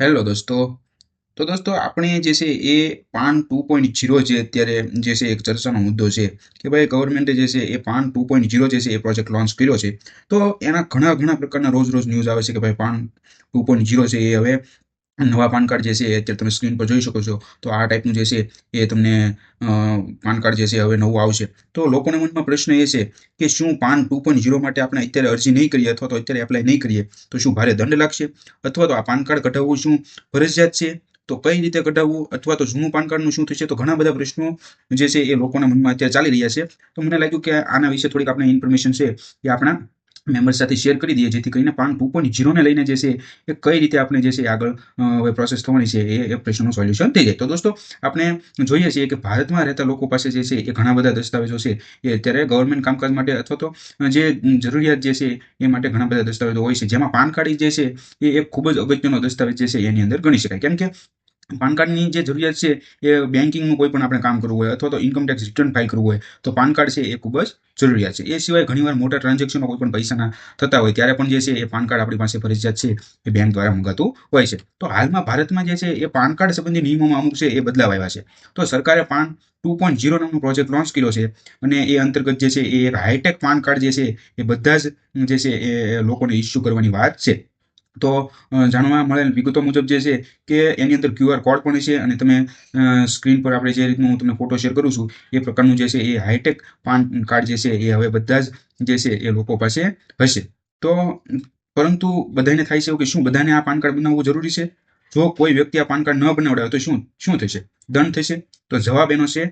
Hello દોસ્તો. તો દોસ્તો આપણે જે છે એ પાન ટુ પોઈન્ટ જીરો જે અત્યારે જે છે એક ચર્ચાનો મુદ્દો છે કે ભાઈ ગવર્મેન્ટે જે છે એ પાન ટુ પોઈન્ટ જીરો જે છે એ પ્રોજેક્ટ લોન્ચ કર્યો છે. તો એના ઘણા ઘણા પ્રકારના રોજ રોજ ન્યૂઝ આવે છે કે ભાઈ પાન ટુ પોઈન્ટ જીરો છે એ હવે નવા પાન કાર્ડ જે છે એ અત્યારે તમે સ્ક્રીન પર જોઈ શકો છો. તો આ ટાઈપનું જે છે એ તમને પાન કાર્ડ જે છે હવે નવું આવશે. તો લોકોના મનમાં પ્રશ્ન એ છે કે શું પાન ટુ પોઈન્ટ જીરો માટે આપણે અત્યારે અરજી નહીં કરીએ અથવા તો અત્યારે એપ્લાય નહીં કરીએ, તો શું ભારે દંડ લાગશે? અથવા તો આ પાન કાર્ડ કઢાવવું શું ફરજિયાત છે? તો કઈ રીતે કઢાવવું? અથવા તો જૂનું પાન કાર્ડનું શું થશે? તો ઘણા બધા પ્રશ્નો જે છે એ લોકોના મનમાં અત્યારે ચાલી રહ્યા છે. તો મને લાગ્યું કે આના વિશે થોડીક આપણે ઇન્ફોર્મેશન છે એ આપણા મેમ્બર્સ સાથે શેર કરી દઈએ, જેથી કરીને પાન ટુ પોઈન્ટ જીરોને લઈને જે છે એ કઈ રીતે આપણે જે છે આગળ હવે પ્રોસેસ થવાની છે એ પ્રશ્નનું સોલ્યુશન થઈ જાય. તો દોસ્તો, આપણે જોઈએ છીએ કે ભારતમાં રહેતા લોકો પાસે જે છે એ ઘણા બધા દસ્તાવેજો છે. એ અત્યારે ગવર્મેન્ટ કામકાજ માટે અથવા તો જે જરૂરિયાત જે છે એ માટે ઘણા બધા દસ્તાવેજો હોય છે. જેમાં પાન કાર્ડ જે છે એ એક ખૂબ જ અગત્યનો દસ્તાવેજ જે છે એની અંદર ગણી શકાય. કેમ કે પાન કાર્ડની જે જરૂરિયાત છે એ બેન્કિંગનું કોઈ પણ આપણે કામ કરવું હોય અથવા તો ઇન્કમ ટેક્સ રિટર્ન ફાઇલ કરવું હોય, તો પાન કાર્ડ છે એ ખૂબ જ જરૂરિયાત છે. એ સિવાય ઘણીવાર મોટા ટ્રાન્ઝેક્શનમાં કોઈ પણ પૈસાના થતા હોય, ત્યારે પણ જે છે એ પાન કાર્ડ આપણી પાસે ફરજિયાત છે એ બેંક દ્વારા મંગાતું હોય છે. તો હાલમાં ભારતમાં જે છે એ પાન કાર્ડ સંબંધી નિયમોમાં અમુક છે એ બદલાવ આવ્યા છે. તો સરકારે પાન ટુ પોઈન્ટ ઝીરો નામનો પ્રોજેક્ટ લોન્ચ કર્યો છે અને એ અંતર્ગત જે છે એ એક હાઈટેક પાન કાર્ડ જે છે એ બધા જ જે છે એ લોકોને ઇસ્યુ કરવાની વાત છે. તો જાણવા મળેલ વિગતો મુજબ જે છે કે એની અંદર ક્યુઆર કોડ પણ છે અને તમે સ્ક્રીન પર આપણે જે રીતનું હું તમને ફોટો શેર કરું છું, એ પ્રકારનું જે છે એ હાઈટેક પાન કાર્ડ જે છે એ હવે બધા જ જે છે એ લોકો પાસે હશે. તો, પરંતુ બધાને થાય છે કે શું બધાને આ પાન કાર્ડ બનાવવું જરૂરી છે? જો કોઈ વ્યક્તિ આ પાન કાર્ડ ન બનાવડાવે તો શું શું થશે? દંડ થશે? તો જવાબ એનો છે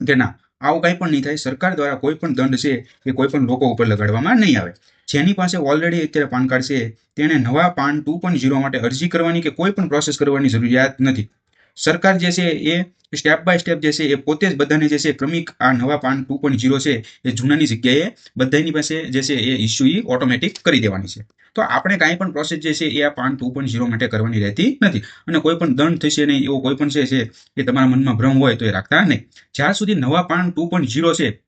કે ના. આવું કંઈ પણ નહીં થાય. સરકાર દ્વારા કોઈ પણ દંડ છે એ કોઈ પણ લોકો ઉપર લગાડવામાં નહીં આવે. જેની પાસે ઓલરેડી અત્યારે પાન કાર્ડ છે, તેણે નવા પાન ટુ પોઈન્ટ ઝીરો માટે અરજી કરવાની કે કોઈ પણ પ્રોસેસ કરવાની જરૂરિયાત નથી. સરકાર જે છે એ સ્ટેપ બાય સ્ટેપ જે છે એ પોતે જ બધાને જે છે ક્રમિક આ નવા પાન ટુ પોઈન્ટ ઝીરો છે એ જૂનાની જગ્યાએ બધાની પાસે જે છે એ ઇસ્યુ એ ઓટોમેટિક કરી દેવાની છે. તો આપણે કાંઈ પણ પ્રોસેસ જે છે એ આ પાન ટુ પોઈન્ટ ઝીરો માટે કરવાની રહેતી નથી. અને કોઈ પણ દંડ થશે નહીં, એવો કોઈ પણ છે એ તમારા મનમાં ભ્રમ હોય તો એ રાખતા નહીં. જ્યાં સુધી નવા પાન ટુ પોઈન્ટ ઝીરો છે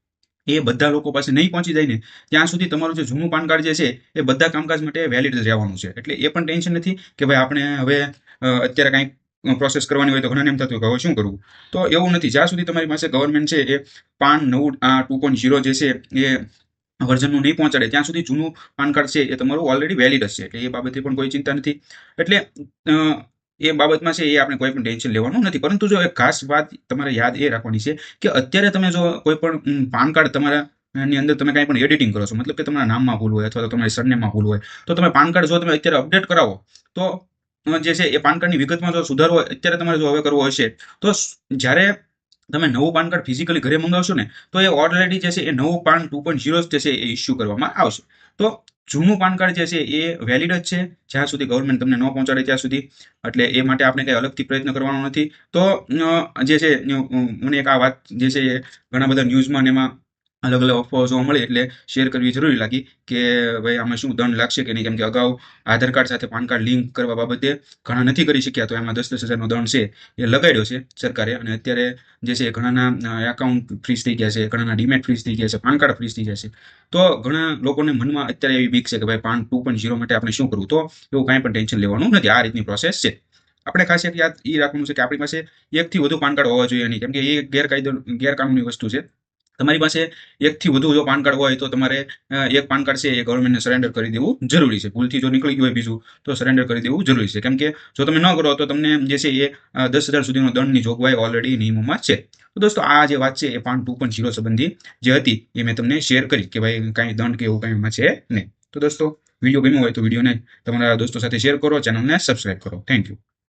એ બધા લોકો પાસે નહીં પહોંચી જાય ને ત્યાં સુધી તમારું જે જૂનું પાન કાર્ડ જે છે, એ બધા કામકાજ માટે વેલિડ રહેવાનું છે. એટલે એ પણ ટેન્શન નથી કે ભાઈ આપણે હવે અત્યારે કાંઈક પ્રોસેસ કરવાની હોય તો ઘણાને એમ થતું કે હવે શું કરવું? તો એવું નથી. જ્યાં સુધી તમારી પાસે ગવર્મેન્ટ છે, એ પાન નવું, આ ટુ પોઈન્ટ ઝીરો જે છે, એ વર્ઝનનું નહીં પહોંચાડે, ત્યાં સુધી જૂનું પાન કાર્ડ છે, એ તમારું ઓલરેડી વેલિડ હશે એટલે એ બાબતે પણ કોઈ ચિંતા નથી. એટલે એ બાબતમાં છે એ આપણે કોઈ પણ ટેન્શન લેવાનું નથી. પરંતુ જો એક ખાસ વાત તમારે યાદ એ રાખવાની છે કે અત્યારે તમે જો કોઈ પણ પાન કાર્ડ તમારા ની અંદર તમે કાંઈ પણ એડિટિંગ કરો છો, મતલબ કે તમારા નામમાં ભૂલ હોય અથવા તો તમારી સરનેમમાં ભૂલ હોય, તો તમે પાન કાર્ડ જો તમે અત્યારે અપડેટ કરાવો, તો જે છે એ પાન કાર્ડની વિગતમાં જો સુધારો અત્યારે તમારે જો હવે કરવો હશે, તો જ્યારે તમે નવું પાન કાર્ડ ફિઝિકલી ઘરે મંગાવશો ને, તો એ ઓલરેડી જે છે એ નવું પાન ટુ પોઈન્ટ ઝીરો જે છે એ ઇસ્યુ કરવામાં આવશે. તો જૂનું પાન કાર્ડ જે છે એ વેલિડ જ છે, જ્યાં સુધી ગવર્મેન્ટ તમને ન પહોંચાડે ત્યાં સુધી. એટલે એ માટે આપણે કંઈ અલગથી પ્રયત્ન કરવાનો નથી. તો જે છે મને એક આ વાત જે છે એ ઘણા બધા ન્યૂઝમાં ને એમાં અલગ અલગ અફવાઓ જોવા મળી એટલે શેર કરવી જરૂરી લાગી કે ભાઈ આમાં શું દંડ લાગશે કે નહીં? કેમ કે અગાઉ આધાર કાર્ડ સાથે પાન કાર્ડ લિંક કરવા બાબતે ઘણા નથી કરી શક્યા, તો એમાં દસ દસ હજારનો દંડ છે એ લગાડ્યો છે સરકારે. અને અત્યારે જે છે ઘણાના એકાઉન્ટ ફ્રીઝ થઈ ગયા છે, ઘણાના ડીમેટ ફ્રીઝ થઈ ગયા છે, પાન કાર્ડ ફ્રીઝ થઈ ગયા છે. તો ઘણા લોકોને મનમાં અત્યારે એવી બીક છે કે ભાઈ પાન ટુ પોઈન્ટ ઝીરો માટે આપણે શું કરવું? તો એવું કાંઈ પણ ટેન્શન લેવાનું નથી. આ રીતની પ્રોસેસ છે. આપણે ખાસ એક યાદ એ રાખવાનું છે કે આપણી પાસે એકથી વધુ પાન કાર્ડ હોવા જોઈએ નહીં. કેમ કે એ ગેરકાયદો, ગેરકાનૂની વસ્તુ છે. તમારી પાસે એકથી વધુ જો પાન કાર્ડ હોય તો તમારે એક પાન કાર્ડ છે એ ગવર્મેન્ટને સરેન્ડર કરી દેવું જરૂરી છે. ભૂલથી જો નીકળી ગયું હોય બીજું, તો સરેન્ડર કરી દેવું જરૂરી છે. કેમ કે જો તમે ન કરો તો તમને જે છે એ દસ હજાર સુધીનો દંડની જોગવાઈ ઓલરેડી નિયમોમાં છે. તો દોસ્તો, આ જે વાત છે એ પાન ટુ પોઈન્ટ ઝીરો સંબંધી જે હતી એ મેં તમને શેર કરી કે ભાઈ કાંઈ દંડ કે એવું કાંઈ એમાં છે નહીં. તો દોસ્તો વીડિયો ગમ્યો હોય તો વિડીયોને તમારા દોસ્તો સાથે શેર કરો ચેનલને સબસ્ક્રાઇબ કરો. Thank you